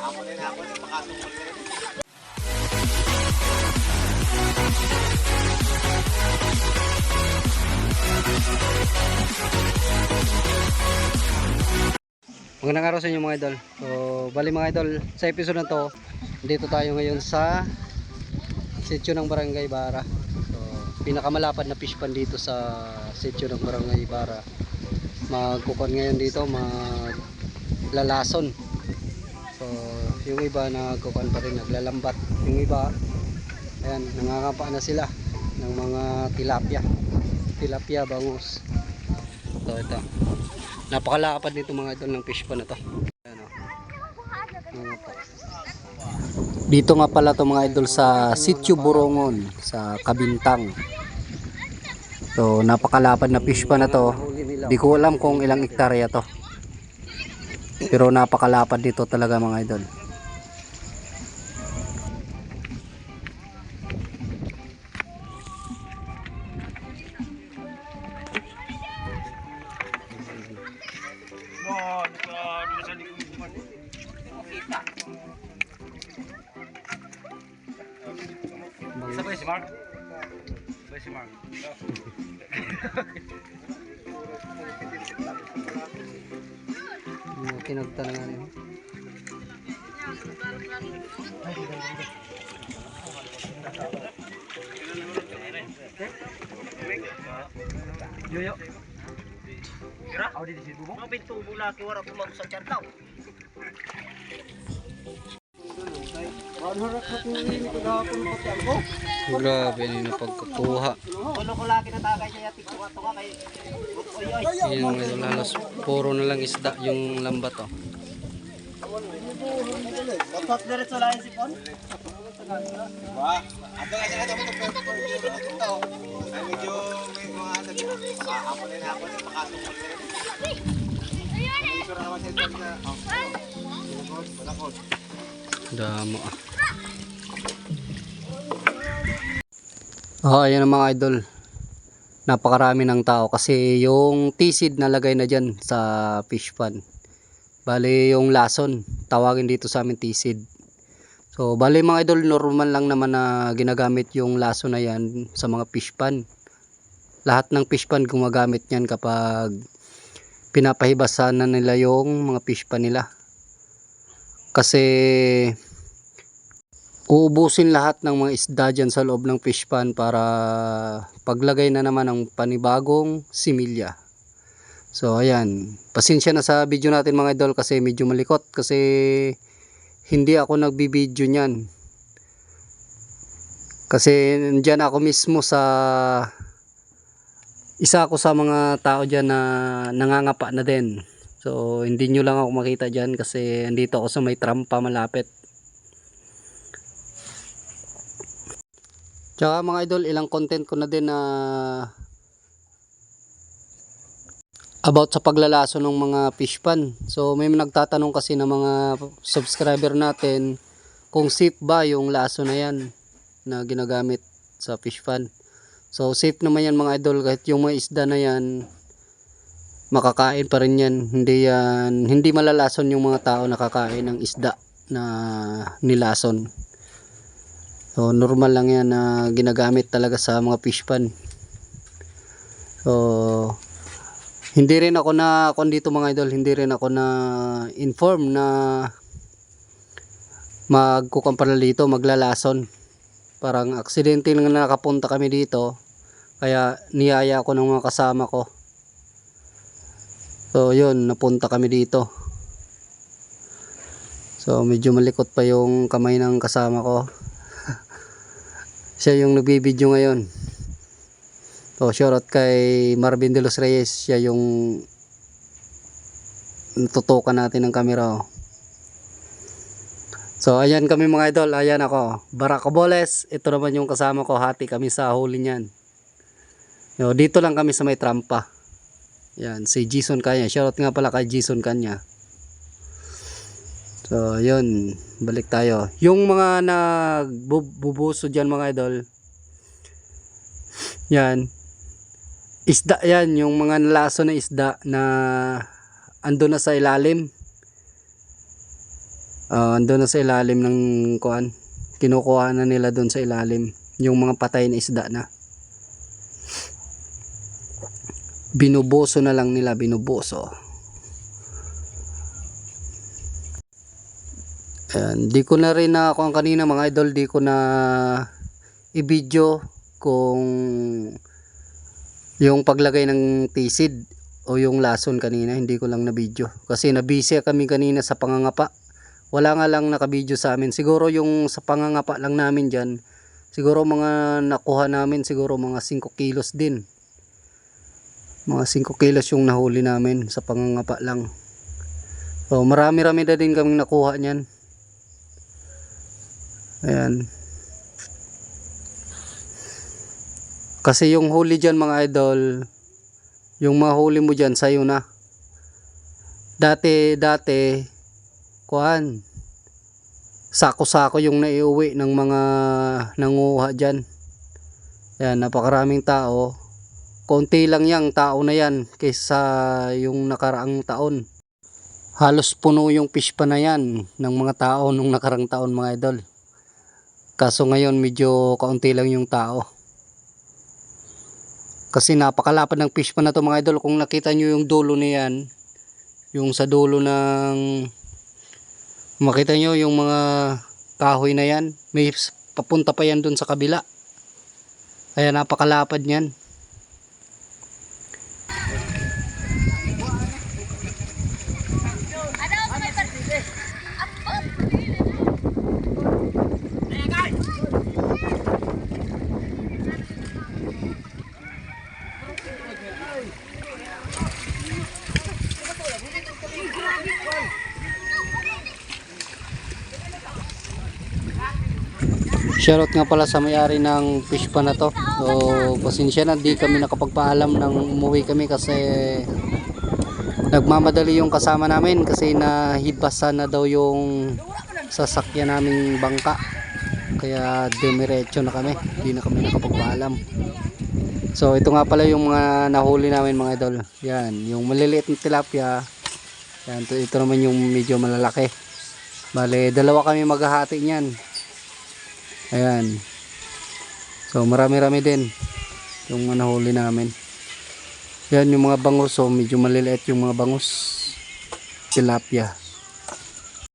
Magandang araw sa inyo mga idol. So, bali mga idol, sa episode na to, dito tayo ngayon sa sitio ng Barangay Bara. So, pinakamalapad na fish pan dito sa sitio ng Barangay Bara. Magkukon ngayon dito, maglalason. So, yung iba nagkukon pa rin, naglalambat. Yung iba, ayan, nangangapa na sila ng mga tilapia. Tilapia, bangus. So, ito. Napakalakapad nito mga idol ng fish na to. Ayan, oh. Mga to. Dito nga pala to mga idol sa Sitio Borongon sa Kabintang. So napakalapad na fish pan na to. Di ko alam kung ilang hektarya to. Pero napakalapad dito talaga mga idol. Sabay si Mark. Sabay si Mark. Yung kinagtanangan yun. Yoyo. Kira? Ako di situ mo? Mga pinto mula kiwara kumago sa Grabe na pagkakuha. Kulo ko lagi na tagay niya yatik ko ato ka kay Oy oy. Yun mga idol halos puro na lang isda yung lambat oh. Bapak diretso lang si Pon. Damo ah. Oh, ayan ang mga idol. Napakarami ng tao kasi yung tisid nalagay na dyan sa fish pan. Bali yung lason, tawagin dito sa amin tisid. So, bali mga idol, normal lang naman na ginagamit yung lason na yan sa mga fish pan. Lahat ng fish pan gumagamit yan kapag pinapahibasan na nila yung mga fish pan nila. Kasi uubusin lahat ng mga isda dyan sa loob ng fish pan para paglagay na naman ng panibagong similya. So ayan, pasensya na sa video natin mga idol kasi medyo malikot kasi hindi ako nagbibideo niyan. Kasi nandyan ako mismo sa isa ako sa mga tao dyan na nangangapa na din. So hindi nyo lang ako makita dyan kasi andito ako sa may trampa malapit. Tsaka mga idol, ilang content ko na din na about sa paglalaso ng mga fish pan. So may nagtatanong kasi ng mga subscriber natin kung safe ba yung laso na yan na ginagamit sa fish pan. So safe naman yan mga idol kahit yung mga isda na yan makakain pa rin yan. Hindi yan hindi malalason yung mga tao nakakain ng isda na nilason. So normal lang yan na ginagamit talaga sa mga fish pan. So hindi rin ako na kon dito mga idol, hindi rin ako na inform na magkukumpara dito, maglalason. Parang aksidente lang na nakapunta kami dito. Kaya niyaya ako ng mga kasama ko. So yun, napunta kami dito. So medyo malikot pa yung kamay ng kasama ko. Siya yung nagbibideo ngayon. So shoutout kay Marvin De Los Reyes. Siya yung tutukan natin ng camera. oh. So ayan kami mga idol. Ayan ako. Barack Oboles. Ito naman yung kasama ko. Hati kami sa huli niyan. Yo, dito lang kami sa may trampa. Yan, si Jason Kanya. Shoutout nga pala kay Jason Kanya. So, yun. Balik tayo. Yung mga nagbubuso dyan mga idol. Yan. Isda yan. Yung mga nalaso na isda na ando na sa ilalim. Ah, andun na sa ilalim ng kuan. Kinukuha na nila doon sa ilalim yung mga patay na isda na. Binuboso na lang nila, binuboso. Ayan, di ko na rin na ako ang kanina mga idol, di ko na i-video kung yung paglagay ng tisid o yung lason kanina, hindi ko lang na video. Kasi nabisi kami kanina sa pangangapa. Wala nga lang nakabideo sa amin. Siguro yung sa pangangapa lang namin dyan, siguro mga nakuha namin, siguro mga 5 kilos din. Mga 5 kilos yung nahuli namin sa pangangapa lang. So, marami-rami na din kaming nakuha niyan. Ayan. Kasi yung huli dyan mga idol, yung mahuli mo dyan sa'yo na. Dati, dati, kuhan, sako-sako yung naiuwi ng mga nanguha dyan. Ayan, napakaraming tao. Konti lang yang tao na yan kaysa yung nakaraang taon. Halos puno yung fish pa na yan ng mga tao nung nakarang taon mga idol. Kaso ngayon medyo kaunti lang yung tao. Kasi napakalapad ng fish pa na to mga idol. Kung nakita nyo yung dulo niyan, yung sa dulo ng makita nyo yung mga kahoy na yan, may papunta pa yan dun sa kabila. Kaya napakalapad niyan. Shoutout nga pala sa may-ari ng fish pa na to. So, pasensya na, di kami nakapagpaalam nang umuwi kami kasi nagmamadali yung kasama namin kasi nahibasan na daw yung sasakyan naming bangka. Kaya demiretso na kami, di na kami nakapagpaalam. So, ito nga pala yung mga nahuli namin mga idol. Yan, yung maliliit na tilapia. Yan, ito, ito naman yung medyo malalaki. Bale, dalawa kami maghahati niyan. Ayan. So marami-rami din yung mga nahuli namin. Yan yung mga bangus. So medyo maliliit yung mga bangus. Tilapia.